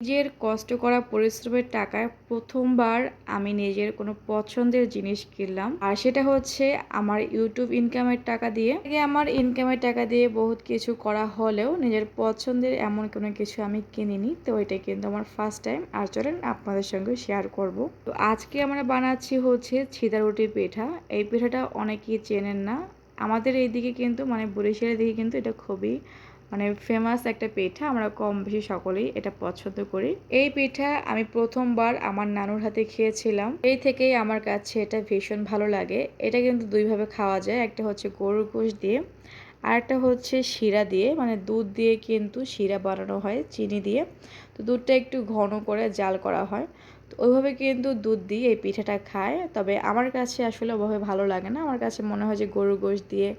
নিজের কষ্ট করা পরিশ্রমের টাকায় প্রথমবার আমি নিজের কোনো পছন্দের জিনিস কিনলাম। আর সেটা হচ্ছে আমার ইউটিউব ইনকামের টাকা দিয়ে। আমার ইনকামের টাকা দিয়ে বহুত কিছু করা হলেও নিজের পছন্দের এমন কোনো কিছু আমি কিনিনি। তো এটা কিন্তু আমার ফার্স্ট টাইম আর চলেন আপনাদের সঙ্গে শেয়ার করব। তো আজকে আমরা বানাচ্ছি হচ্ছে ছিদারুটি পিঠা। এই পিঠাটা অনেকেই চেনেন না। আমাদের এইদিকে কিন্তু মানে বরিশালের দিকে কিন্তু এটা খুবই মানে ফেমাস একটা পিঠা, আমরা কম বেশি সকলেই এটা পছন্দ করি। এই পিঠা আমি প্রথমবার আমার নানুর হাতে খেয়েছিলাম। এই থেকেই আমার কাছে এটা ভীষণ ভালো লাগে। এটা কিন্তু দুইভাবে খাওয়া যায়, একটা হচ্ছে গরুর গোশ দিয়ে, আর একটা হচ্ছে শিরা দিয়ে। মানে দুধ দিয়ে কিন্তু শিরা বানানো হয়, চিনি দিয়ে। তো দুধটা একটু ঘন করে জাল করা হয়। তো ওইভাবে কিন্তু দুধ দিয়ে এই পিঠাটা খায়। তবে আমার কাছে আসলে ওভাবে ভালো লাগে না। আমার কাছে মনে হয় যে গরুর গোশ দিয়ে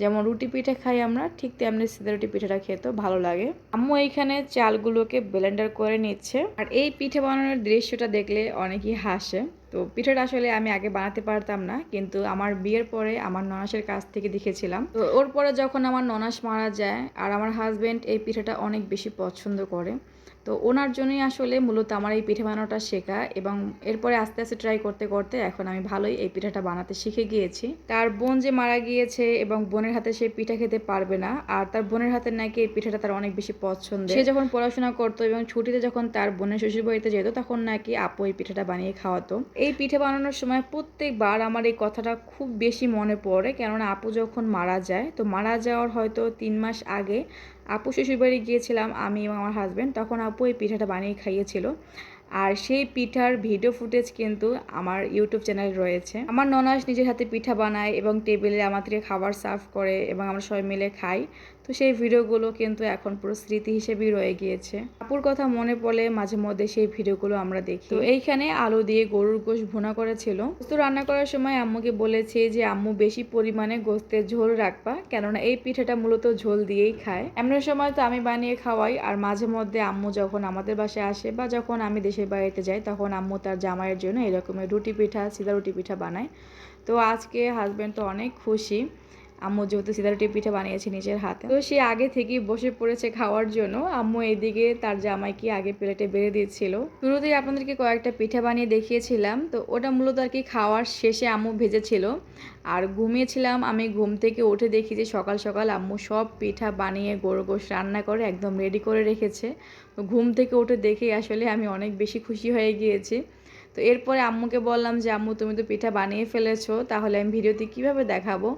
যেমন রুটি পিঠা খাই আমরা, ঠিক তেমনি সিদা রুটি পিঠাটা খেতেও ভালো লাগে। আম্মু এইখানে চালগুলোকে ব্লেন্ডার করে নিচ্ছে। আর এই পিঠে বানানোর দৃশ্যটা দেখলে অনেকেই হাসে। তো পিঠাটা আসলে আমি আগে বানাতে পারতাম না, কিন্তু আমার বিয়ের পরে আমার ননাসের কাছ থেকে দেখেছিলাম। তো ওর পরে যখন আমার ননাস মারা যায়, আর আমার হাজব্যান্ড এই পিঠাটা অনেক বেশি পছন্দ করে। তো ওনার জন্যই আসলে মূলত আমার এই পিঠে বানানোটা শেখা এবং এরপরে আস্তে আস্তে ট্রাই করতে করতে এখন আমি ভালোই এই পিঠাটা বানাতে শিখে গিয়েছি। তার বোন যে মারা গিয়েছে এবং বোনের হাতে সে পিঠা খেতে পারবে না, আর তার বোনের হাতে নাকি এই পিঠাটা তার অনেক বেশি পছন্দ সে যখন পড়াশোনা করতো এবং ছুটিতে যখন তার বোনের শ্বশুর বাড়িতে যেত, তখন নাকি আপু এই পিঠাটা বানিয়ে খাওয়াতো। এই পিঠে বানানোর সময় প্রত্যেকবার আমার এই কথাটা খুব বেশি মনে পড়ে, কেননা আপু যখন মারা যায়, তো মারা যাওয়ার হয়তো তিন মাস আগে আপু শ্বশুরবাড়ি গিয়েছিলাম, আমি এবং আমার হাজব্যান্ড তখন আপু এই পিঠাটা বানিয়ে খাইয়েছিল। আর সেই পিঠার ভিডিও ফুটেজ কিন্তু আমার ইউটিউব চ্যানেল রয়েছে। আমার ননাস নিজের হাতে পিঠা বানায় এবং টেবিলে আমাদেরকে খাবার সার্ভ করে এবং আমরা সবাই মিলে খাই। তো সেই ভিডিওগুলো কিন্তু এখন পুরো স্মৃতি হিসেবেই রয়ে গিয়েছে। আপুর কথা মনে পড়লে মাঝে মধ্যে সেই ভিডিওগুলো আমরা দেখি। তো এইখানে আলু দিয়ে গরুর গোশ ভুনা করেছিল। তো রান্না করার সময় আম্মুকে বলেছে যে, আম্মু বেশি পরিমাণে গোস্তের ঝোল রাখবা, কেননা এই পিঠাটা মূলত ঝোল দিয়েই খায়। এমন সময় তো আমি বানিয়ে খাওয়াই, আর মাঝে মধ্যে আম্মু যখন আমাদের বাসায় আসে বা যখন আমি দেশের বাড়িতে যাই, তখন আম্মু তার জামাইয়ের জন্য এরকমের রুটি পিঠা সিদা রুটি পিঠা বানায়। তো আজকে হাজব্যান্ড তো অনেক খুশি। আম্মু যেহেতু সিদারুটি পিঠা বানিয়েছে নিজের হাতে। তো সে আগে থেকেই বসে পড়েছে খাওয়ার জন্য। আম্মু এদিকে তার জামাইকে আগে প্লেটে বেড়ে দিয়েছিল। শুরুতেই আপনাদেরকে কয়েকটা পিঠা বানিয়ে দেখিয়েছিলাম। তো ওটা মূলত আর কি খাওয়ার শেষে আম্মু ভেজেছিল। আর ঘুমিয়েছিলাম, আমি ঘুম থেকে উঠে দেখি যে সকাল সকাল আম্মু সব পিঠা বানিয়ে গরু গোশ রান্না করে একদম রেডি করে রেখেছে। ঘুম থেকে উঠে দেখে আসলে আমি অনেক বেশি খুশি হয়ে গিয়েছি। তো এরপরে আম্মুকে বললাম যে, আম্মু, তুমি তো পিঠা বানিয়ে ফেলেছো, তাহলে আমি ভিডিওতে কীভাবে দেখাবো?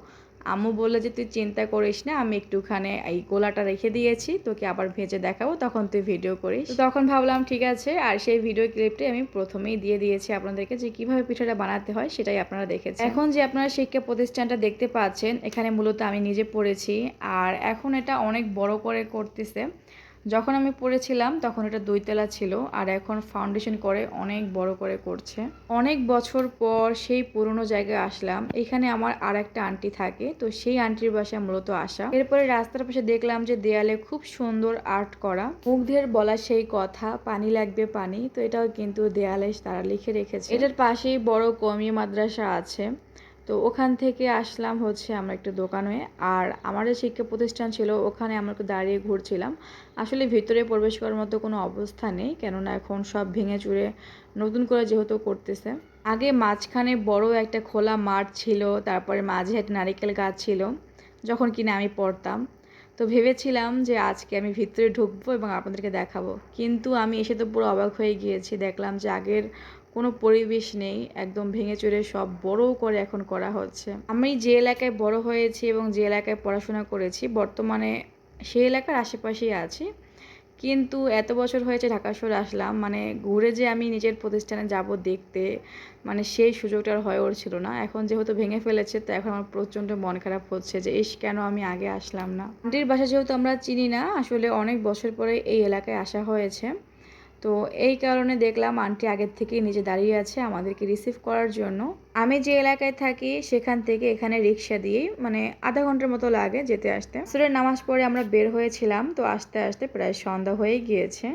আম্মু বলল যে, তুই চিন্তা করিস না, আমি একটুখানে এই গোলাটা রেখে দিয়েছি, তোকে আবার ভেজে দেখাবো, তখন তুই ভিডিও করিস। তখন ভাবলাম, ঠিক আছে। আর সেই ভিডিও ক্লিপটি আমি প্রথমেই দিয়ে দিয়েছি আপনাদেরকে, যে কীভাবে পিঠাটা বানাতে হয় সেটাই আপনারা দেখেছেন। এখন যে আপনারা শিক্ষা প্রতিষ্ঠানটা দেখতে পাচ্ছেন, এখানে মূলত আমি নিজে পড়েছি, আর এখন এটা অনেক বড় করে করতেছে। যখন আমি পড়েছিলাম, তখন এটা দুইতলা ছিল, আর এখন ফাউন্ডেশন করে অনেক বড় করে করছে। অনেক বছর পর সেই পুরনো জায়গায় আসলাম। এখানে আমার আর একটা আন্টি থাকে, তো সেই আন্টির বাসায় মূলত আসা। এরপরে রাস্তার পাশে দেখলাম যে দেয়ালে খুব সুন্দর আর্ট করা। মুগ্ধের বলা সেই কথা, পানি লাগবে পানি তো এটাও কিন্তু দেয়ালে তারা লিখে রেখেছে। এটার পাশেই বড় কমি মাদ্রাসা আছে। তো ওখান থেকে আসলাম হচ্ছে আমরা একটা দোকানে। আর আমার যে শিক্ষা প্রতিষ্ঠান ছিল, ওখানে আমরা একটু দাঁড়িয়ে ঘুরছিলাম। আসলে ভিতরে প্রবেশ করার মতো কোনো অবস্থা নেই, কেননা এখন সব ভেঙে চুরে নতুন করে যেহেতু করতেছে। আগে মাঝখানে বড় একটা খোলা মাঠ ছিল, তারপরে মাঝে একটা নারিকেল গাছ ছিল, যখন কিনা আমি পড়তাম। তো ভেবেছিলাম যে আজকে আমি ভিতরে ঢুকবো এবং আপনাদেরকে দেখাবো। কিন্তু আমি এসে তো পুরো অবাক হয়ে গিয়েছি, দেখলাম যে আগের কোনো পরিবেশ নেই, একদম ভেঙে চড়ে সব বড় করে এখন করা হচ্ছে। আমি যে এলাকায় বড় হয়েছি এবং যে এলাকায় পড়াশোনা করেছি, বর্তমানে সেই এলাকার আশেপাশেই আছি। কিন্তু এত বছর হয়েছে ঢাকা শহরে আসলাম মানে ঘুরে যে আমি নিজের প্রতিষ্ঠানে যাব দেখতে মানে সেই সুযোগটা হয়ে উঠছিল না। এখন যেহেতু ভেঙে ফেলেছে, তো এখন আমার প্রচণ্ড মন খারাপ হচ্ছে যে ইস, কেন আমি আগে আসলাম না? আন্টির বাসা যেহেতু আমরা চিনি না, আসলে অনেক বছর পরে এই এলাকায় আসা হয়েছে। তো এই কারণে দেখলাম আন্টি আগের থেকেই নিজে দাঁড়িয়ে আছে আমাদেরকে রিসিভ করার জন্য। আমি যে এলাকায় থাকি সেখান থেকে এখানে রিক্সা দিয়েই মানে আধা ঘণ্টার মতো লাগে যেতে আসতে। সুরের নামাজ পড়ে আমরা বের হয়েছিলাম তো আস্তে আস্তে প্রায় সন্ধ্যা হয়ে গিয়েছে।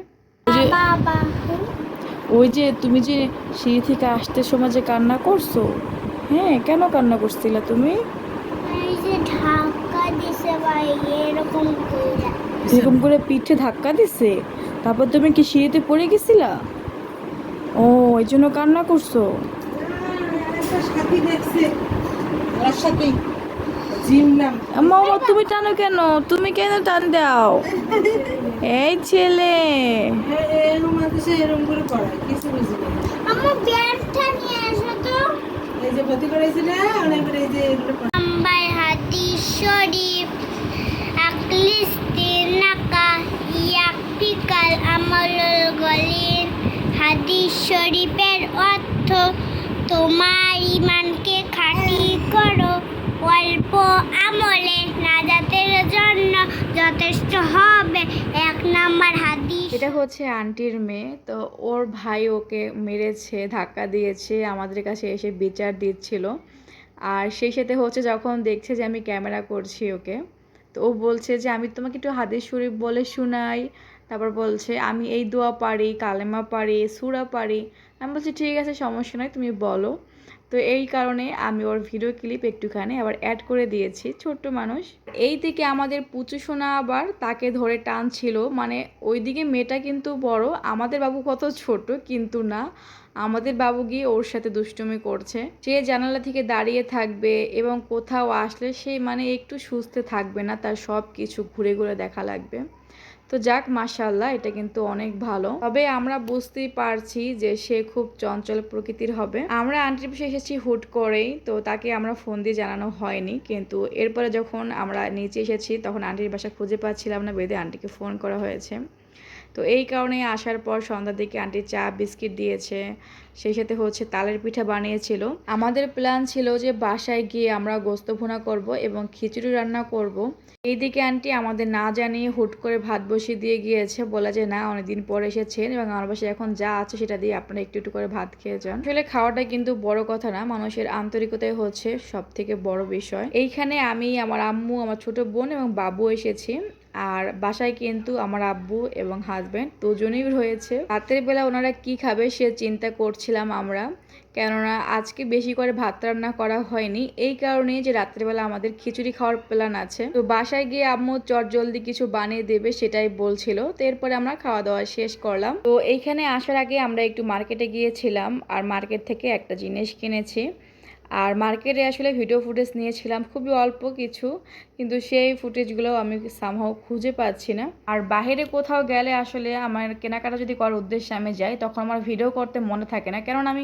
ওই যে তুমি যে সিঁড়ি থেকে আসতে সময় যে কান্না করছ? হ্যাঁ কেন কান্না করছিলা তুমি? এই যে ধাক্কা দিছে ভাই এরকম করে। এরকম করে পিঠে ধাক্কা দিছে? তারপর তুমি কি সিঁড়িতে পড়ে গেছিলা? ও এই জন্য কান্না করছ? একটা সাথী দেখছে আমার সাথে জিম নাম মামা তুমি টানো কেন? তুমি কেন টান দাও? এই ছেলে। এরকম করে পড়ায় কিছু বুঝি আমার ব্যাগটা নিয়ে এসো তো। এই যে ভর্তি এই যে শরীফের অর্থ, তোমার ইমানকে খাঁটি করো। অল্প আমলে নাজাতের জন্য যথেষ্ট হবে। এক নাম্বার হাদিস। এটা হচ্ছে আন্টির মেয়ে, তো ওর ভাই ওকে মেরেছে, ধাক্কা দিয়েছে, আমাদের কাছে এসে বিচার দিচ্ছিল। আর সেই সাথে হচ্ছে যখন দেখছে যে আমি ক্যামেরা করছি ওকে, তো ও বলছে যে, আমি তোমাকে একটু হাদিস শরীফ বলে শোনাই তারপর বলছে, আমি এই দোয়া পারি, কালেমা পারি, সুরা পারি। আমি বলছি, ঠিক আছে, সমস্যা নয় তুমি বলো। তো এই কারণে আমি ওর ভিডিও ক্লিপ একটুখানি আবার অ্যাড করে দিয়েছি, ছোট্ট মানুষ। এই দিকে আমাদের পুচু সোনা আবার তাকে ধরে টানছিল। মানে ওইদিকে মেয়েটা কিন্তু বড়, আমাদের বাবু কত ছোট, কিন্তু না, আমাদের বাবু গিয়ে ওর সাথে দুষ্টুমি করছে। সে জানালা থেকে দাঁড়িয়ে থাকবে এবং কোথাও আসলে সে মানে একটু সুস্থে থাকবে না, তার সব কিছু ঘুরে ঘুরে দেখা লাগবে। তো যাক মাসাল্লাহ এটা কিন্তু অনেক ভালো। তবে আমরা বুঝতেই পারছি যে সে খুব চঞ্চল প্রকৃতির হবে। আমরা আন্টির পাশে এসেছি হুট করেই, তো তাকে আমরা ফোন দিয়ে জানানো হয়নি। কিন্তু এরপরে যখন আমরা নিচে এসেছি, তখন আন্টির বাসা খুঁজে পাচ্ছিলাম না বেদে আন্টিকে ফোন করা হয়েছে। তো এই কারণে আসার পর সন্ধ্যার দিকে আন্টি চা, বিস্কিট দিয়েছে। সেই সাথে হচ্ছে তালের পিঠা বানিয়েছিল। আমাদের প্ল্যান ছিল যে বাসায় গিয়ে আমরা গোস্ত ভুনা করব এবং খিচুড়ি রান্না করব। এইদিকে আন্টি আমাদের না জানিয়ে হুট করে ভাত বসিয়ে দিয়ে গিয়েছে। বলে যে, না, অনেকদিন পরে এসেছেন এবং আমার বাসায় এখন যা আছে সেটা দিয়ে আপনারা একটু একটু করে ভাত খেয়ে যান। আসলে খাওয়াটা কিন্তু বড় কথা না, মানুষের আন্তরিকতাই হচ্ছে সব থেকে বড় বিষয়। এইখানে আমি, আমার আম্মু, আমার ছোট বোন এবং বাবু এসেছি। আর বাসায় কিন্তু আমার আব্বু এবং হাজব্যান্ড দুজনেই রয়েছে। রাতের বেলা ওনারা কি খাবে সে চিন্তা করছিলাম আমরা। কেননা আজকে বেশি করে ভাত রান্না করা হয়নি। এই কারণে যে রাত্রেবেলা আমাদের খিচুড়ি খাওয়ার প্ল্যান আছে। তো বাসায় গিয়ে আম্মু চট জলদি কিছু বানিয়ে দেবে সেটাই বলছিল। তো এরপরে আমরা খাওয়া দাওয়া শেষ করলাম। তো এইখানে আসার আগে আমরা একটু মার্কেটে গিয়েছিলাম। আর মার্কেট থেকে একটা জিনিস কিনেছি। আর মার্কেটে আসলে ভিডিও ফুটেজ নিয়েছিলাম, খুবই অল্প কিছু, কিন্তু সেই ফুটেজগুলো আমি সামহাও খুঁজে পাচ্ছি না। আর বাহিরে কোথাও গেলে আসলে আমার কেনাকাটা যদি করার উদ্দেশ্যে আমি যাই, তখন আমার ভিডিও করতে মনে থাকে না। কারণ আমি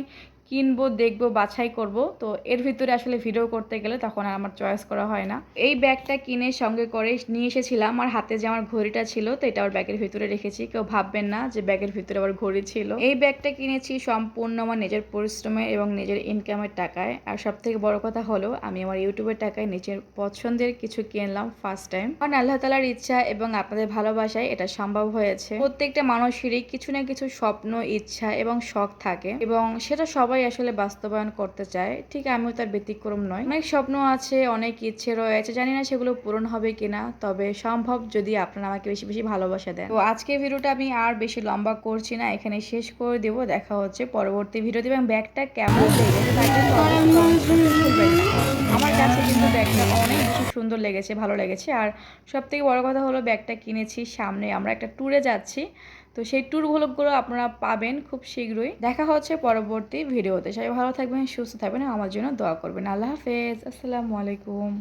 কিনবো, দেখব, বাছাই করব। তো এর ভিতরে আসলে ভিডিও করতে গেলে তখন আর আমার চয়েস করা হয় না। এই ব্যাগটা কিনে সঙ্গে করে নিয়ে এসেছিলাম। আর হাতে যে আমার ঘড়িটা ছিল, তো এটা আমার ব্যাগের ভিতরে রেখেছি। কেউ ভাববেন না যে ব্যাগের ভিতরে আবার ঘড়ি ছিল। এই ব্যাগটা কিনেছি সম্পূর্ণ আমার নিজের পরিশ্রমে এবং নিজের ইনকামের টাকায়। আর সব থেকে বড় কথা হলো, আমি আমার ইউটিউবের টাকায় নিজের পছন্দের কিছু কিনলাম ফার্স্ট টাইম কারণ আল্লাহ তালার ইচ্ছা এবং আপনাদের ভালোবাসায় এটা সম্ভব হয়েছে। প্রত্যেকটা মানুষেরই কিছু না কিছু স্বপ্ন, ইচ্ছা এবং শখ থাকে। এবং সেটা সবাই আসলে বাস্তবায়ন করতে চায়। ঠিক আমিও তার ব্যতিক্রম নয়। অনেক স্বপ্ন আছে, অনেক ইচ্ছে রয়েছে, জানি না সেগুলো পূরণ হবে কিনা, তবে সম্ভব যদি আপনারা আমাকে বেশি বেশি ভালোবাসা দেন। তো আজকে ভিডিওটা আমি আর বেশি লম্বা করছি না, এখানে শেষ করে দেব। দেখা হচ্ছে পরবর্তী ভিডিওতে। এবং ব্যাগটা কেমন। আমার কাছে কিন্তু ব্যাগটা অনেক সুন্দর লেগেছে, ভালো লেগেছে। আর সব থেকে বড় কথা হলো, ব্যাগটা কিনেছি সামনে। আমরা একটা ট্যুরে যাচ্ছি। তো সেই ট্যুর ভ্লগগুলো আপনারা পাবেন খুব শীঘ্রই। দেখা হচ্ছে পরবর্তী ভিডিওতে। সবাই ভালো থাকবেন, সুস্থ থাকবেন আমার জন্য দোয়া করবেন। আল্লাহ হাফেজ। আসসালামু আলাইকুম।